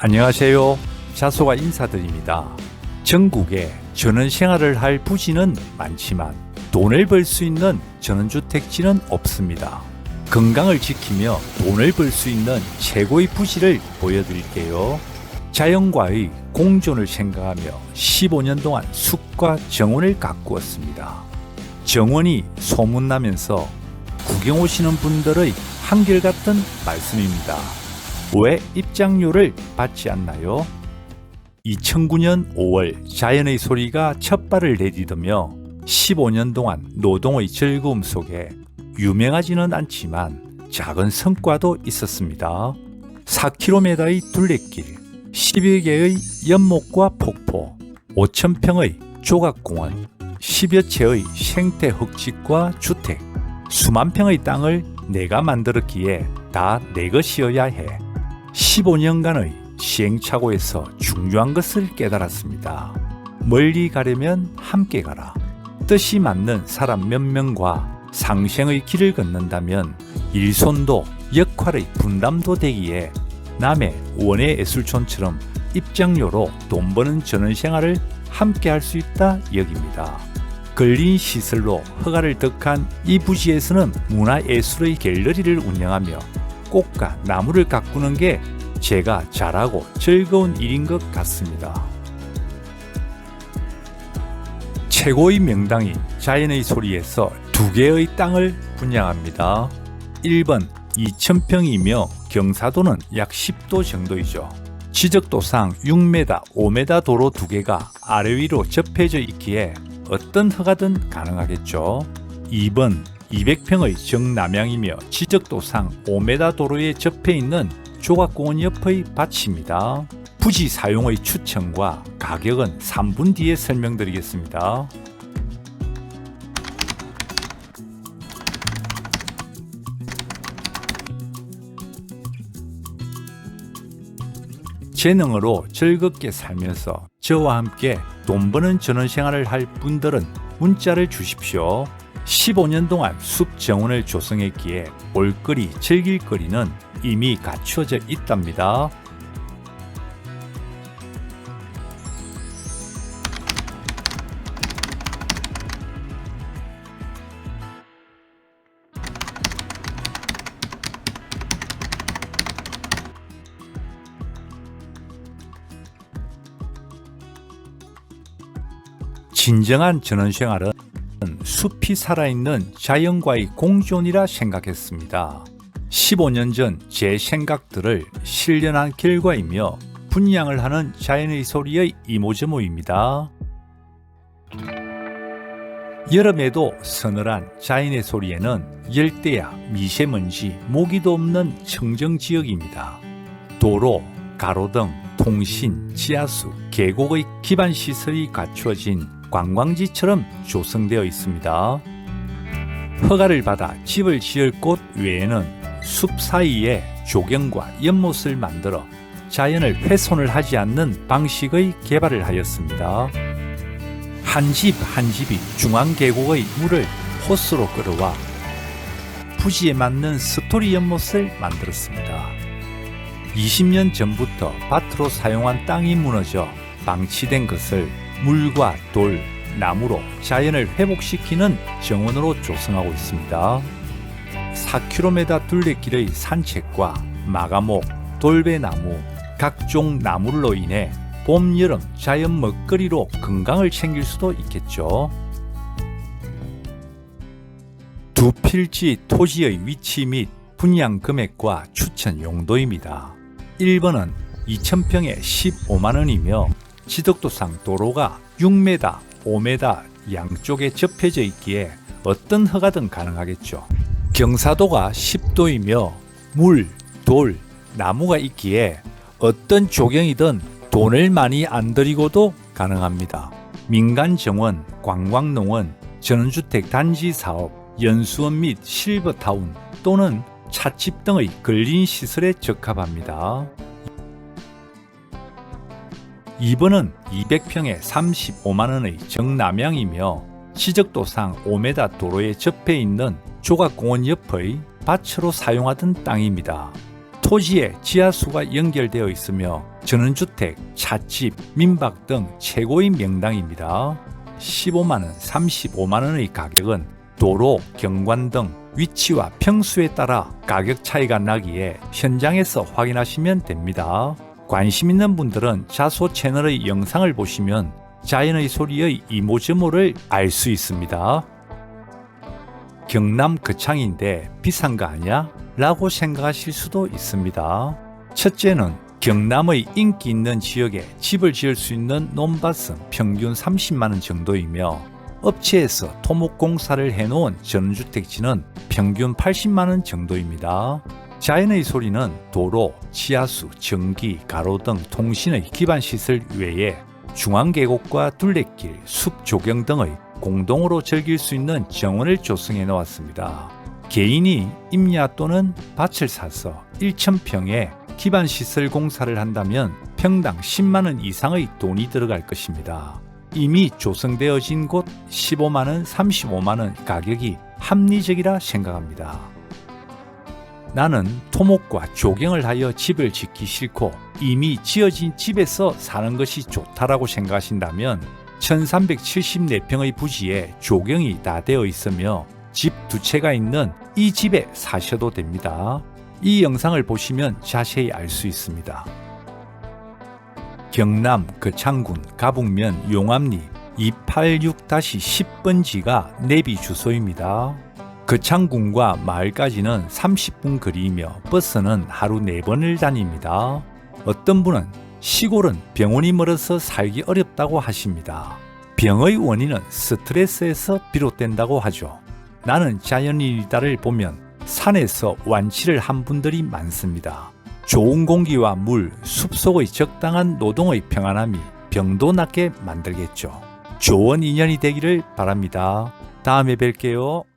안녕하세요. 자소가 인사드립니다. 전국에 전원 생활을 할 부지는 많지만 돈을 벌 수 있는 전원주택지는 없습니다. 건강을 지키며 돈을 벌 수 있는 최고의 부지를 보여드릴게요. 자연과의 공존을 생각하며 15년 동안 숲과 정원을 가꾸었습니다. 정원이 소문나면서 구경 오시는 분들의 한결같은 말씀입니다. 왜 입장료를 받지 않나요? 2009년 5월 자연의 소리가 첫 발을 내디디며 15년 동안 노동의 즐거움 속에 유명하지는 않지만 작은 성과도 있었습니다. 4km의 둘레길, 10여 개의 연못과 폭포, 5,000평의 조각공원, 10여 채의 생태 흙집과 주택, 수만 평의 땅을 내가 만들었기에 다 내 것이어야 해. 15년간의 시행착오에서 중요한 것을 깨달았습니다. 멀리 가려면 함께 가라. 뜻이 맞는 사람 몇 명과 상생의 길을 걷는다면 일손도 역할의 분담도 되기에 남의 원예 예술촌처럼 입장료로 돈 버는 전원 생활을 함께 할 수 있다 여깁니다. 근린 시설로 허가를 득한 이 부지에서는 문화예술의 갤러리를 운영하며 꽃과 나무를 가꾸는 게 제가 잘하고 즐거운 일인 것 같습니다. 최고의 명당인 자연의 소리에서 두 개의 땅을 분양합니다. 1번 2,000평이며 경사도는 약 10도 정도이죠. 지적도상 6m, 5m 도로 두 개가 아래 위로 접해져 있기에 어떤 허가든 가능하겠죠. 2번 200평의 정남향이며 지적도상 5m 도로에 접해 있는 조각공원 옆의 밭입니다. 부지 사용의 추천과 가격은 3분 뒤에 설명드리겠습니다. 재능으로 즐겁게 살면서 저와 함께 돈 버는 전원 생활을 할 분들은 문자를 주십시오. 15년 동안 숲 정원을 조성했기에 볼거리, 즐길거리는 이미 갖추어져 있답니다. 진정한 전원 생활은 숲이 살아있는 자연과의 공존이라 생각했습니다. 15년 전 제 생각들을 실현한 결과이며 분양을 하는 자연의 소리의 이모저모입니다. 여름에도 서늘한 자연의 소리에는 열대야, 미세먼지, 모기도 없는 청정 지역입니다. 도로, 가로등, 통신, 지하수, 계곡의 기반 시설이 갖추어진 관광지처럼 조성되어 있습니다. 허가를 받아 집을 지을 곳 외에는 숲 사이에 조경과 연못을 만들어 자연을 훼손을 하지 않는 방식의 개발을 하였습니다. 한 집 한 집이 중앙 계곡의 물을 호스로 끌어와 부지에 맞는 스토리 연못을 만들었습니다. 20년 전부터 밭으로 사용한 땅이 무너져 방치된 것을 물과 돌, 나무로 자연을 회복시키는 정원으로 조성하고 있습니다. 4km 둘레길의 산책과 마가목, 돌배나무, 각종 나물로 인해 봄, 여름 자연 먹거리로 건강을 챙길 수도 있겠죠. 두 필지 토지의 위치 및 분양 금액과 추천 용도입니다. 1번은 2,000평에 15만 원이며 지덕도상 도로가 6m, 5m 양쪽에 접해져 있기에 어떤 허가든 가능하겠죠. 경사도가 10도이며 물, 돌, 나무가 있기에 어떤 조경이든 돈을 많이 안 들이고도 가능합니다. 민간 정원, 관광농원, 전원주택 단지 사업, 연수원 및 실버타운 또는 찻집 등의 근린 시설에 적합합니다. 2번은 200평에 35만 원의 정남향이며 지적도상 5m 도로에 접해 있는 조각공원 옆의 밭으로 사용하던 땅입니다. 토지에 지하수가 연결되어 있으며 전원주택, 찻집, 민박 등 최고의 명당입니다. 15만원, 35만원의 가격은 도로, 경관 등 위치와 평수에 따라 가격 차이가 나기에 현장에서 확인하시면 됩니다. 관심 있는 분들은 자소 채널의 영상을 보시면 자연의 소리의 이모저모를 알 수 있습니다. 경남 거창인데 비싼 거 아니야? 라고 생각하실 수도 있습니다. 첫째는 경남의 인기 있는 지역에 집을 지을 수 있는 논밭은 평균 30만원 정도이며 업체에서 토목공사를 해놓은 전주택지는 평균 80만원 정도입니다. 자연의 소리는 도로, 지하수, 전기, 가로 등 통신의 기반 시설 외에 중앙계곡과 둘레길, 숲 조경 등의 공동으로 즐길 수 있는 정원을 조성해 놓았습니다. 개인이 임야 또는 밭을 사서 1,000평에 기반 시설 공사를 한다면 평당 10만 원 이상의 돈이 들어갈 것입니다. 이미 조성되어진 곳 15만 원, 35만 원 가격이 합리적이라 생각합니다. 나는 토목과 조경을 하여 집을 짓기 싫고 이미 지어진 집에서 사는 것이 좋다라고 생각하신다면 1374평의 부지에 조경이 다 되어 있으며 집 두 채가 있는 이 집에 사셔도 됩니다. 이 영상을 보시면 자세히 알 수 있습니다. 경남 거창군 가북면 용암리 286-10번지가 내비 주소입니다. 거창군과 마을까지는 30분 거리이며 버스는 하루 4번을 다닙니다. 어떤 분은 시골은 병원이 멀어서 살기 어렵다고 하십니다. 병의 원인은 스트레스에서 비롯된다고 하죠. 나는 자연인이다를 보면 산에서 완치를 한 분들이 많습니다. 좋은 공기와 물, 숲속의 적당한 노동의 평안함이 병도 낫게 만들겠죠. 좋은 인연이 되기를 바랍니다. 다음에 뵐게요.